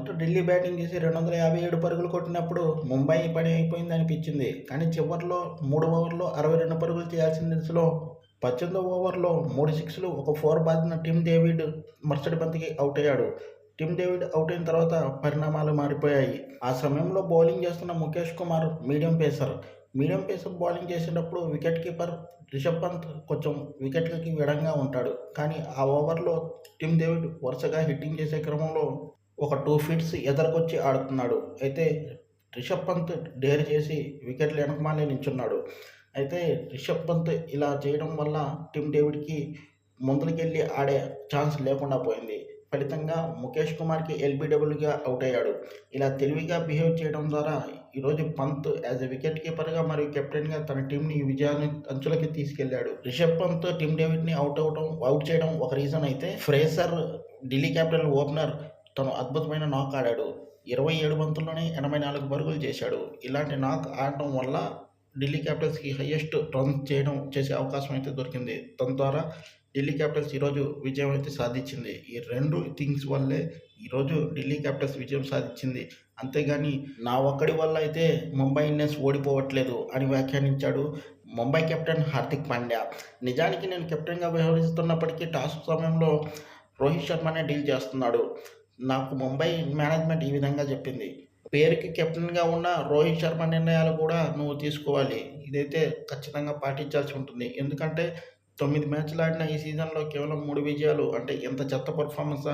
మొత్తం ఢిల్లీ బ్యాటింగ్ చేసి రెండు వందల యాభై ఏడు పరుగులు కొట్టినప్పుడు ముంబై పని అయిపోయింది అనిపించింది. కానీ చివరిలో మూడు ఓవర్లో అరవై రెండు పరుగులు చేయాల్సిన దిశలో పద్దెనిమిదో ఓవర్లో మూడు సిక్స్లు ఒక ఫోర్ బాధిన టిమ్ డేవిడ్ మరుసటి బంతికి అవుట్ అయ్యాడు. టిమ్ డేవిడ్ అవుట్ అయిన తర్వాత పరిణామాలు మారిపోయాయి. ఆ సమయంలో బౌలింగ్ చేస్తున్న Mukesh Kumar medium pacer. Medium pacer bowling చేసేటప్పుడు వికెట్ కీపర్ రిషబ్ పంత్ కొంచెం వికెట్లకి విడంగా ఉంటాడు. కానీ ఆ ఓవర్లో టిమ్ డేవిడ్ వరుసగా హిట్టింగ్ చేసే క్రమంలో ఒక టూ ఫీట్స్ ఎదరకొచ్చి ఆడుతున్నాడు. అయితే రిషబ్ పంత్ డేర్ చేసి వికెట్లు వెనకమానే నించున్నాడు. అయితే రిషబ్ పంత్ ఇలా చేయడం వల్ల టిమ్ డేవిడ్కి ముందరికెళ్ళి ఆడే ఛాన్స్ లేకుండా పోయింది. ఫలితంగా ముఖేష్ కుమార్కి ఎల్బీడబ్ల్యూగా అవుట్ అయ్యాడు. ఇలా తెలివిగా బిహేవ్ చేయడం ద్వారా ఈరోజు పంత్ యాజ్ ఎ వికెట్ కీపర్గా మరియు కెప్టెన్గా తన టీంని విజయాన్ని అంచులకి తీసుకెళ్ళాడు రిషబ్ పంత్ టీమ్ డేవిడ్ని అవుట్ అవడం అవుట్ చేయడం ఒక రీజన్ అయితే ఫ్రేసర్ ఢిల్లీ క్యాపిటల్ ఓపెనర్ తను అద్భుతమైన నాక్ ఆడాడు. ఇరవై ఏడు బంతుల్లోనే ఎనభై నాలుగు పరుగులు చేశాడు. ఇలాంటి నాక్ ఆడటం వల్ల ఢిల్లీ క్యాపిటల్స్కి హయ్యెస్ట్ రన్ చేయడం చేసే అవకాశం అయితే దొరికింది. తన ద్వారా ఢిల్లీ క్యాపిటల్స్ ఈరోజు విజయం అయితే సాధించింది. ఈ రెండు థింగ్స్ వల్లే ఈరోజు ఢిల్లీ క్యాపిటల్స్ విజయం సాధించింది. అంతేగాని నా ఒక్కడి వల్ల అయితే ముంబై ఇండియన్స్ ఓడిపోవట్లేదు అని వ్యాఖ్యానించాడు ముంబై కెప్టెన్ హార్దిక్ పాండ్యా. నిజానికి నేను కెప్టెన్గా వ్యవహరిస్తున్నప్పటికీ టాస్ సమయంలో రోహిత్ శర్మనే డీల్ చేస్తున్నాడు. నాకు ముంబై మేనేజ్మెంట్ ఈ విధంగా చెప్పింది. పేరుకి కెప్టెన్గా ఉన్న రోహిత్ శర్మ నిర్ణయాలు కూడా నువ్వు తీసుకోవాలి. ఇదైతే ఖచ్చితంగా పాటించాల్సి ఉంటుంది. ఎందుకంటే తొమ్మిది మ్యాచ్లు ఆడిన ఈ సీజన్లో కేవలం మూడు విజయాలు అంటే ఎంత చెత్త పర్ఫార్మెన్స్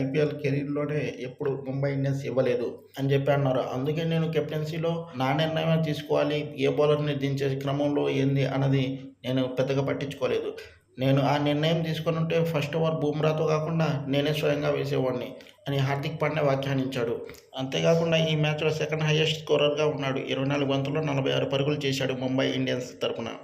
ఐపీఎల్ కెరీర్లోనే ఎప్పుడు ముంబై ఇండియన్స్ ఇవ్వలేదు అని చెప్పి అన్నారు. అందుకే నేను కెప్టెన్సీలో నా నిర్ణయం తీసుకోవాలి. ఏ బౌలర్ని దించే క్రమంలో ఏంది అన్నది నేను పెద్దగా పట్టించుకోలేదు. నేను ఆ నిర్ణయం తీసుకొని ఉంటే ఫస్ట్ ఓవర్ బూమ్రాతో కాకుండా నేనే స్వయంగా వేసేవాడిని అని హార్దిక్ పాండ్యా వ్యాఖ్యానించాడు. అంతేకాకుండా ఈ మ్యాచ్లో సెకండ్ హైయెస్ట్ స్కోరర్గా ఉన్నాడు. ఇరవై నాలుగు బంతుల్లో నలభై ఆరు పరుగులు చేశాడు ముంబై ఇండియన్స్ తరపున.